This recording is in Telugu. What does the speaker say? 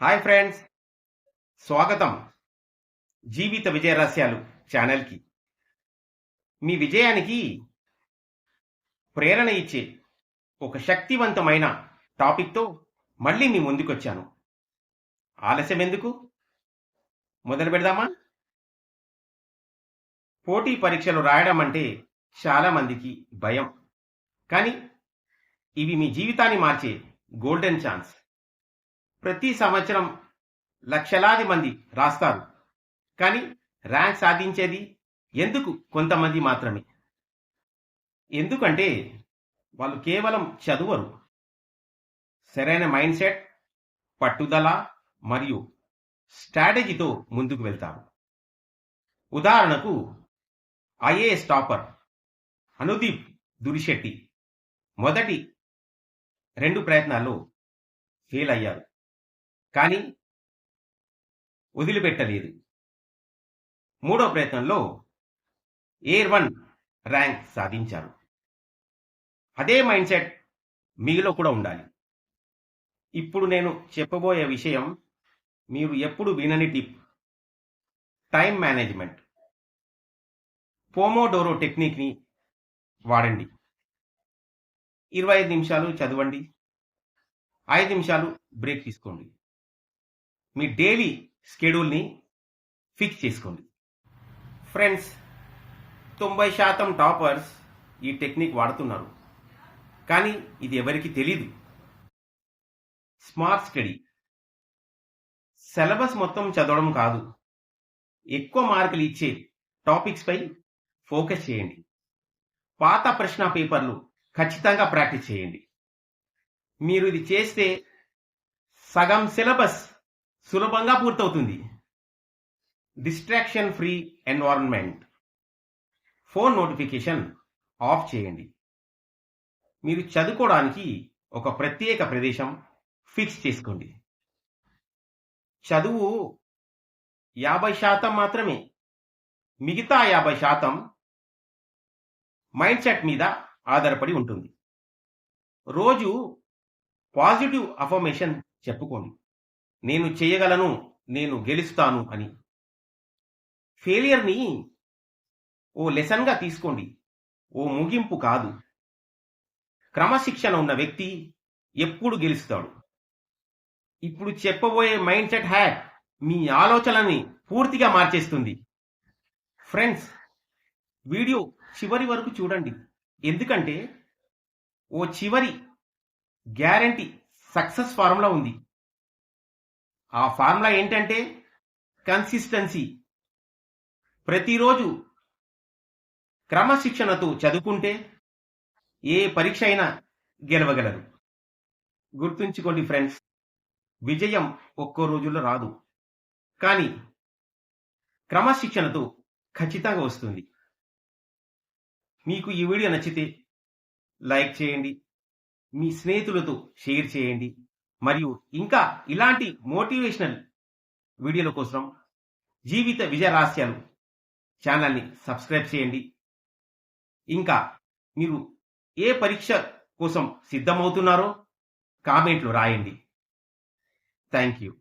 Hi friends. స్వాగతం జీవిత విజయ రహస్యాలు ఛానల్కి. మీ విజయానికి ప్రేరణ ఇచ్చే ఒక శక్తివంతమైన టాపిక్తో మళ్ళీ మీ ముందుకొచ్చాను. ఆలస్యం ఎందుకు? మొదలు పెడదామా? పోటీ పరీక్షలు రాయడం అంటే చాలామందికి భయం. కానీ ఇవి మీ జీవితాన్ని మార్చే గోల్డెన్ ఛాన్స్. ప్రతి సంవత్సరం లక్షలాది మంది రాస్తారు. కానీ ర్యాంక్ సాధించేది ఎందుకు? కొంతమంది మాత్రమే. ఎందుకంటే వాళ్ళు కేవలం చదువరు. సరైన మైండ్ సెట్ పట్టుదల మరియు స్ట్రాటజీతో ముందుకు వెళ్తారు. ఉదాహరణకు ఐఏఎస్ టాపర్ అనుదీప్ దురిశెట్టి మొదటి రెండు ప్రయత్నాల్లో ఫెయిల్ అయ్యారు. కానీ వదిలిపెట్టలేదు. మూడో ప్రయత్నంలో ఎయిర్ వన్ ర్యాంక్ సాధించారు. అదే మైండ్ సెట్ మీలో కూడా ఉండాలి. ఇప్పుడు నేను చెప్పబోయే విషయం మీరు ఎప్పుడు వినని టిప్. Time management. పోమోడోరో టెక్నిక్ని వాడండి. ఇరవై ఐదు నిమిషాలు చదవండి. ఐదు నిమిషాలు బ్రేక్ తీసుకోండి. మీ డైలీ స్కెడ్యూల్ని ఫిక్స్ చేసుకోండి. ఫ్రెండ్స్ తొంభై శాతం టాపర్స్ ఈ టెక్నిక్ వాడుతున్నారు. కానీ ఇది ఎవరికి తెలీదు. Smart study. సిలబస్ మొత్తం చదవడం కాదు. ఎక్కువ మార్కులు ఇచ్చే టాపిక్స్పై ఫోకస్ చేయండి. పాత ప్రశ్న పేపర్లు ఖచ్చితంగా ప్రాక్టీస్ చేయండి. మీరు ఇది చేస్తే సగం సిలబస్ సులభంగా పూర్తవుతుంది. Distraction free environment phone notification off చేయండి. మీరు చదువుకోవడానికి ఒక ప్రత్యేక ప్రదేశం ఫిక్స్ చేసుకోండి. చదువు యాభై శాతం మాత్రమే. మిగతా యాభై శాతం మైండ్ సెట్ మీద ఆధారపడి ఉంటుంది. రోజు పాజిటివ్ అఫర్మేషన్ చెప్పుకోండి. నేను చేయగలను నేను గెలుస్తాను అని. ఫెయిలియర్ని ఓ లెసన్గా తీసుకోండి. ఓ ముగింపు కాదు. క్రమశిక్షణ ఉన్న వ్యక్తి ఎప్పుడు గెలుస్తాడు? ఇప్పుడు చెప్పబోయే మైండ్ సెట్ హ్యాక్ మీ ఆలోచనని పూర్తిగా మార్చేస్తుంది. ఫ్రెండ్స్ వీడియో చివరి వరకు చూడండి. ఎందుకంటే ఓ చివరి గ్యారంటీ సక్సెస్ ఫార్ములా ఉంది. ఆ ఫార్ములా ఏంటంటే కన్సిస్టెన్సీ ప్రతిరోజు క్రమశిక్షణతో చదువుకుంటే ఏ పరీక్ష అయినా గెలవగలరు. గుర్తుంచుకోండి ఫ్రెండ్స్ విజయం ఒక్కో రోజుల్లో రాదు. కానీ క్రమశిక్షణతో ఖచ్చితంగా వస్తుంది. మీకు ఈ వీడియో నచ్చితే లైక్ చేయండి. మీ స్నేహితులతో షేర్ చేయండి. మరియు ఇంకా ఇలాంటి మోటివేషనల్ వీడియోల కోసం జీవిత విజయ రహస్యాలు ఛానల్ని సబ్స్క్రైబ్ చేయండి. ఇంకా మీరు ఏ పరీక్ష కోసం సిద్ధమవుతున్నారో కామెంట్లు రాయండి. Thank you.